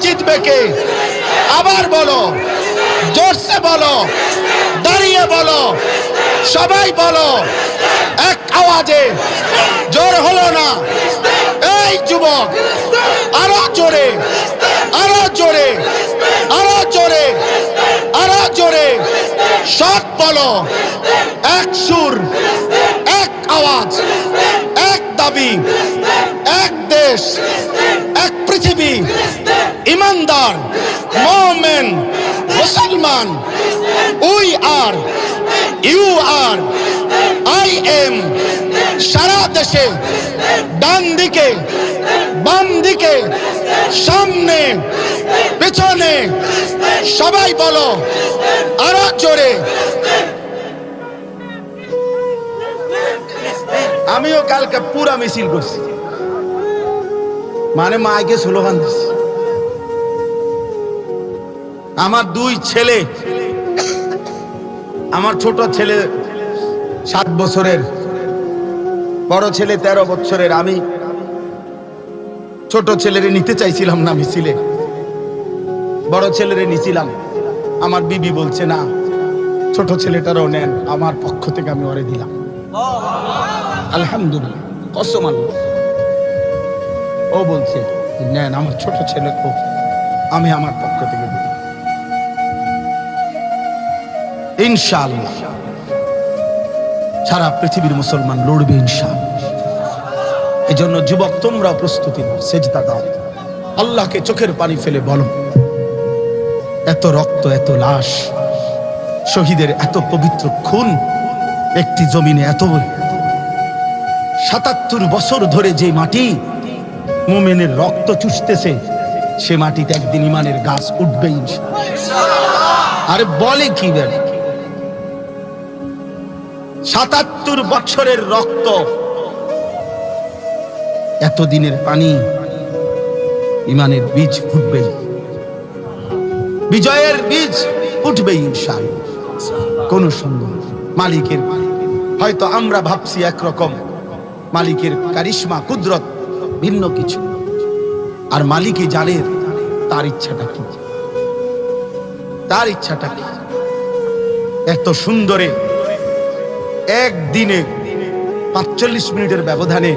জিতবে কে? আবার বলো। জোরসে বলো। দাঁড়িয়ে বলো। সবাই বলো। এক আওয়াজে। জোর হলো না। এই যুবক, আরও জোরে আরও জোরে আরও জোরে আরও জোরে। সব বলো। এক সুর, এক আওয়াজ, এক দাবি, এক দেশ, এক পৃথিবী। ইমানদার, মোমেন, মুসলমান, we are, you are, I am, সারা দেশে, ডান দিকে, বাম দিকে, সামনে, পেছনে, সবাই বলো, আরও জোরে। আমিও কালকে পুরা মিছিল করছি। মানে মাকে স্লোগান দিছি আমার দুই ছেলে। আমার ছোট ছেলে সাত বছরের, বড় ছেলে তেরো বছরের। আমি ছোট ছেলেরে নিতে চাইছিলাম না মিছিলে। বড় ছেলেরে নিছিলাম। আমার বিবি বলছে, না, ছোট ছেলেটারও নেন, আমার পক্ষ থেকে আমি ওরে দিলাম। আলহামদুলিল্লাহ, কসম ও বলছে, নেন, আমার ছোট ছেলে আমি আমার পক্ষ থেকে ইনশাআল্লাহ। সারা পৃথিবীর মুসলমান লড়বে এই জন্য যুবক প্রস্তুতি সেজদা দাও। আল্লাহকে চোখের পানি ফেলে বলো। এত রক্ত, এত লাশ, শহীদের এত পবিত্র খুন, একটি জমিনে এত সাতাত্তর বছর ধরে যে মাটি মোমেনের রক্ত চুষতেছে, সে মাটিতে একদিন ইমানের গাছ উঠবে আরে বলে কি বের সাতাত্তর বছরের রক্ত। এতদিনের পানি ইমানের বীজ ফুটবে বিজয়ের বীজ উঠবে ইনশাল কোন সন্দেহ মালিকের হয়তো আমরা ভাবছি একরকম, মালিকের কারিশমা, কুদরত, ভিন্ন কিছু। আর মালিকই জানে তার ইচ্ছাটা কি। তার ইচ্ছাটা কি? এত সুন্দরে একদিনে পাঁচচল্লিশ মিনিটের ব্যবধানে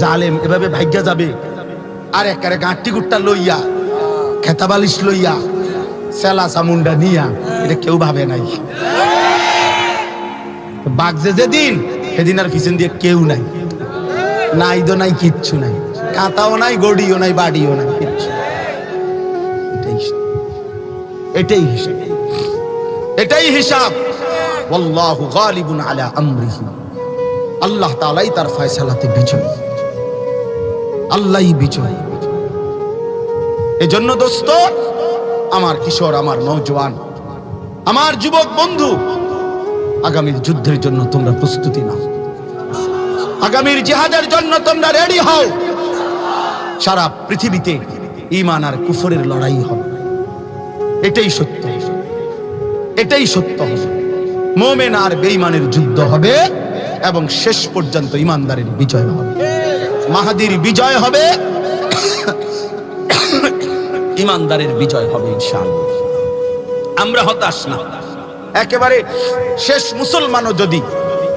জালেম এভাবে ভাগ্যা যাবে। আর একারে গাঁটি গুট্টা লইয়া খেতাবালিশ লইয়া সেলা চামুন্ডা নিয়া, এটা কেউ ভাবে নাই। বাঘ যে যেদিন, সেদিন আর পিছন দিয়ে কেউ নাই। নাই তো নাই, কিচ্ছু নাই। কাঁথাও নাই, গড়িও নাই, বাড়িও নাই, কিচ্ছু এটাই হিসাব। এটাই হিসাব। গালিবুন আলা আমরিহি। আল্লাহ তাআলাই তার ফয়সালাতে বিজয়। বিজয়। এজন্য দোস্ত, আমার কিশোর, আমার নওজোয়ান, আমার যুবক বন্ধু, আগামীর যুদ্ধের জন্য তোমরা প্রস্তুতি নাও। আগামীর জিহাদের জন্য তোমরা রেডি হও। সারা পৃথিবীতে ইমান আর কুফরের লড়াই হবে। এটাই সত্য। এটাই সত্য হবে। মোমেন আর বেঈমানের যুদ্ধ হবে এবং শেষ পর্যন্ত ইমানদারের বিজয় হবে। মাহাদির বিজয় হবে। ইমানদারের বিজয় হবে আমরা হতাশ না। একেবারে শেষ মুসলমানও যদি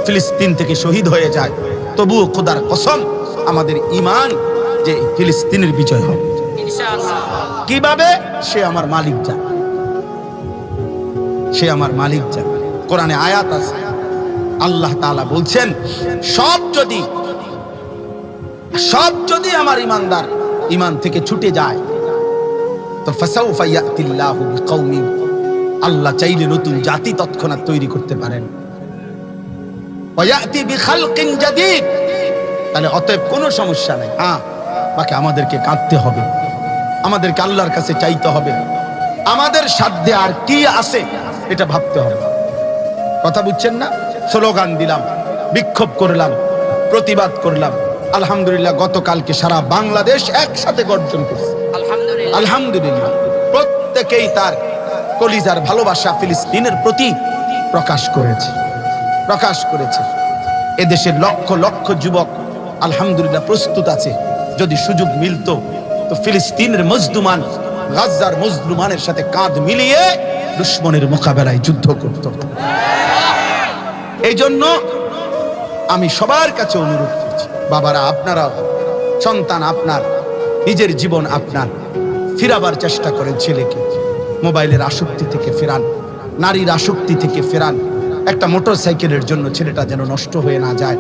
ফিলিস্তিন থেকে শহীদ হয়ে যায়, তবুও খোদার কসম, আমাদের ইমান যে ফিলিস্তিনের বিজয় হবে। কীভাবে? সে আমার মালিক জানে। সে আমার মালিক জানে। কোরআনে আয়াত আছে। আল্লাহ তাআলা বলছেন, সব যদি সব যদি আমার ইমানদার ইমান থেকে ছুটে যায়, তো বিকাউমিন আল্লাহ চাইলে নতুন জাতি তৎক্ষণাৎ তৈরি করতে পারেন। বিখালকিন তাহলে অতএব কোনো সমস্যা নেই। হ্যাঁ বাকি আমাদেরকে কাঁদতে হবে। আমাদেরকে আল্লাহর কাছে চাইতে হবে। আমাদের সাধ্যে আর কি আছে, এটা ভাবতে হবে। কথা বুঝছেন না? স্লোগান দিলাম বিক্ষোভ করলাম প্রতিবাদ করলাম। আলহামদুলিল্লাহ গতকালকে সারা বাংলাদেশ একসাথে গর্জন করছে। আলহামদুলিল্লাহ। প্রত্যেকেই তার কলিজার ভালোবাসা ফিলিস্তিনের প্রতি প্রকাশ করেছে প্রকাশ করেছে। এদেশের লক্ষ লক্ষ যুবক আলহামদুলিল্লাহ প্রস্তুত আছে। যদি সুযোগ মিলতো তো ফিলিস্তিনের মজদুমান গাজার মজলুমানের সাথে কাঁধ মিলিয়ে দুশ্মনের মোকাবেলায় যুদ্ধ করত। এই জন্য আমি সবার কাছে অনুরোধ করছি, বাবারা আপনারা সন্তান আপনার, নিজের জীবন আপনার, ফিরাবার চেষ্টা করেন ছেলেকে, মোবাইলের আসক্তি থেকে ফেরান, নারীর আসক্তি থেকে ফেরান, একটা মোটর সাইকেলের জন্য ছেলেটা যেন নষ্ট হয়ে না যায়,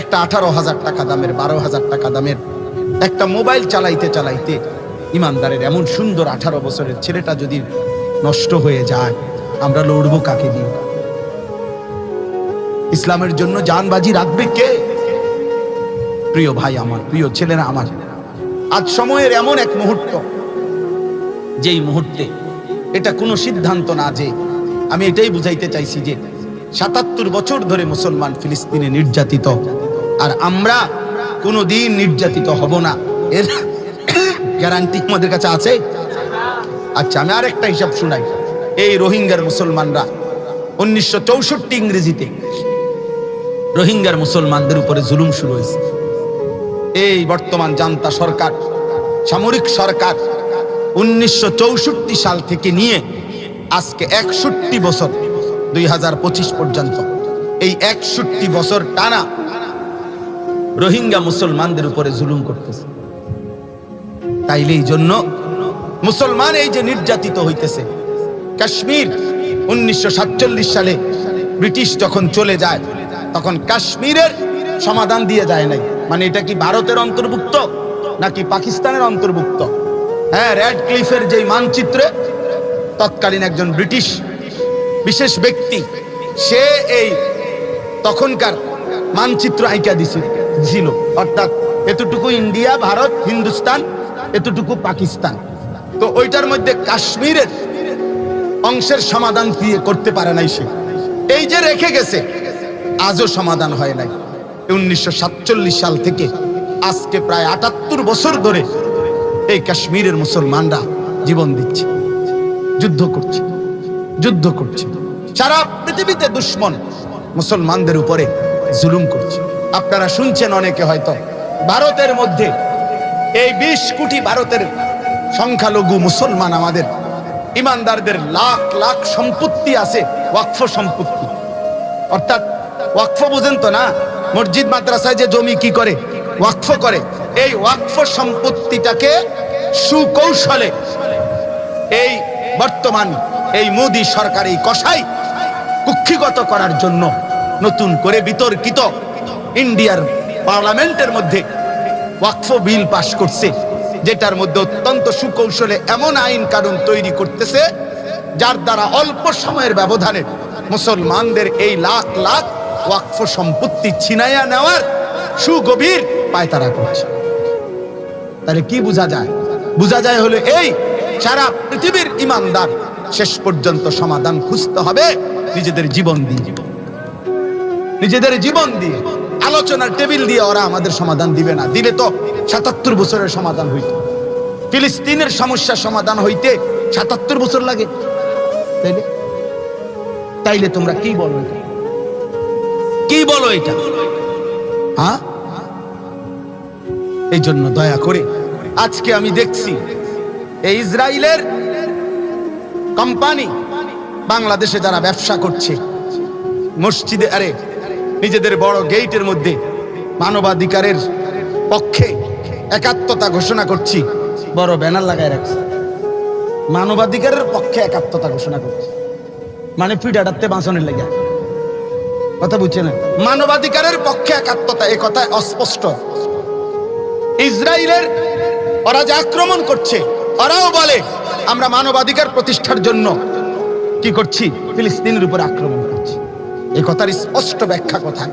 একটা আঠারো হাজার টাকা দামের, বারো হাজার টাকা দামের, একটা মোবাইল চালাইতে চালাইতে ইমানদারের এমন সুন্দর আঠারো বছরের ছেলেটা যদি নষ্ট হয়ে যায়, আমরা লড়বো কাকে দিয়ে ইসলামের জন্য জানবাজি রাখবে কে? প্রিয় ভাই আমার, প্রিয় ছেলেরা আমার, আজ সময়ের এমন এক মুহূর্ত, যেই মুহূর্তে এটা কোনো সিদ্ধান্ত না যে আমি এটাই বুঝাইতে চাইছি যে সাতাত্তর বছর ধরে মুসলমান ফিলিস্তিনে নির্যাতিত, আর আমরা কোনো দিন নির্যাতিত হব না। এর গ্যারান্টি আমাদের কাছে আছে? আচ্ছা আমি আরেকটা হিসাব শুনাই। এই রোহিঙ্গার মুসলমানরা উনিশশো চৌষট্টি ইংরেজিতে রোহিঙ্গার মুসলমানদের উপরে জুলুম শুরু হয়েছে। এই বর্তমান জান্তা সরকার, সামরিক সরকার, উনিশশো চৌষট্টি সাল থেকে নিয়ে আজকে একষট্টি বছর, দুই হাজার পঁচিশ পর্যন্ত। এই একষট্টি বছর টানা রোহিঙ্গা মুসলমানদের উপরে জুলুম করতেছে। তাইলে এই জন্য মুসলমান এই যে নির্যাতিত হইতেছে, কাশ্মীর উনিশশো সাতচল্লিশ সালে ব্রিটিশ যখন চলে যায় তখন কাশ্মীরের সমাধান দিয়ে যায় নাই। মানে এটা কি ভারতের অন্তর্ভুক্ত নাকি পাকিস্তানের অন্তর্ভুক্ত? হ্যাঁ রেড ক্লিফের যে মানচিত্রে তৎকালীন একজন ব্রিটিশ বিশেষ ব্যক্তি, সে এই তখনকার মানচিত্র আইকা দিছিল ছিল অর্থাৎ এতটুকু ইন্ডিয়া, ভারত, হিন্দুস্তান, এতটুকু পাকিস্তান। তো ওইটার মধ্যে কাশ্মীরের অংশের সমাধান দিয়ে করতে পারে নাই সে? এই যে রেখে গেছে আজও সমাধান হয় নাই। উনিশশো সাতচল্লিশ সাল থেকে আজকে প্রায় আটাত্তর বছর ধরে এই কাশ্মীরের মুসলমানরা জীবন দিচ্ছে, যুদ্ধ করছে যুদ্ধ করছে। সারা পৃথিবীতে দুশ্মন মুসলমানদের উপরে জুলুম করছে। আপনারা শুনছেন অনেকে হয়তো, ভারতের মধ্যে এই বিশ কোটি ভারতের সংখ্যালঘু মুসলমান আমাদের ইমানদারদের লাখ লাখ সম্পত্তি আছে, ওয়াকফ সম্পত্তি। অর্থাৎ ওয়াকফ বুঝেন তো না? মসজিদ, মাদ্রাসায় যে জমি কি করে? ওয়াকফ করে। এই ওয়াকফ সম্পত্তিটাকে সুকৌশলে এই বর্তমান এই মোদি সরকার এই কষাই কুক্ষিগত করার জন্য নতুন করে বিতর্কিত ইন্ডিয়ার পার্লামেন্টের মধ্যে ওয়াকফ বিল পাশ করছে, যেটার মধ্যে অত্যন্ত সুকৌশলে এমন আইন কানুন তৈরি করতেছে, যার দ্বারা অল্প সময়ের ব্যবধানে মুসলমানদের এই লাখ লাখ ওয়াকফ সম্পত্তি ছিনাইয়া নেওয়ার সুগভীর পায়তারা করছে তাহলে কি বোঝা যায়? বোঝা যায় হলো এই, সারা পৃথিবীর ইমানদার, শেষ পর্যন্ত সমাধান খুঁজতে হবে নিজেদের জীবন দিয়ে। নিজেদের জীবন দিয়ে। আলোচনার টেবিল দিয়ে ওরা আমাদের সমাধান দিবে না। দিলে তো সাতাত্তর বছরের সমাধান হইত। ফিলিস্তিনের সমস্যার সমাধান হইতে সাতাত্তর বছর লাগে। তাইলে? তাইলে তোমরা কি বলো এটা কি বলো এটা। হ্যাঁ এই জন্য দয়া করে আজকে আমি দেখছি এই ইসরায়েলের কোম্পানি বাংলাদেশে যারা ব্যবসা করছে, মসজিদে, আরে, নিজেদের বড় গেইটের মধ্যে মানবাধিকারের পক্ষে একাত্মতা ঘোষণা করছি। বড় ব্যানার লাগায় রাখছে। মানবাধিকারের পক্ষে একাত্মতা ঘোষণা করছি। মানে পিঠাটাতে বাঁচনের লেগে। কথা বুঝছে না মানবাধিকারের পক্ষে একাত্মতা, এ কথা অস্পষ্ট। ইসরায়েলের ওরা যে আক্রমণ করছে, ওরাও বলে, আমরা মানবাধিকার প্রতিষ্ঠার জন্য কি করছি? ফিলিস্তিনের উপর আক্রমণ করছি। এই কথার স্পষ্ট ব্যাখ্যা কথা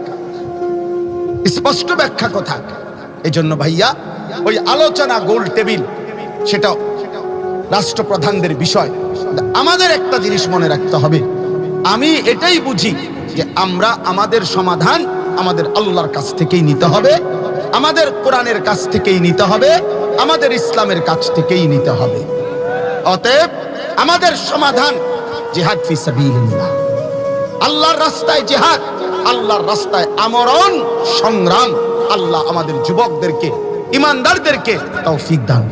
স্পষ্ট ব্যাখ্যা কথা এই জন্য ভাইয়া, ওই আলোচনা গোল টেবিল সেটা রাষ্ট্রপ্রধানদের বিষয়। আমাদের একটা জিনিস মনে রাখতে হবে। আমি এটাই বুঝি যে আমরা আমাদের সমাধান আমাদের আল্লাহর কাছ থেকেই নিতে হবে, আমাদের কোরআনের কাছ থেকেই নিতে হবে, আমাদের ইসলামের কাছ থেকেই নিতে হবে। অতএব আমাদের সমাধান জিহাদ ফি সাবিলিল্লাহ। আল্লাহর রাস্তায় জিহাদ, আল্লাহর রাস্তায় আমরণ, সংগ্রাম, আল্লাহ আমাদের যুবকদেরকে, ইমানদারদেরকে তৌফিক দান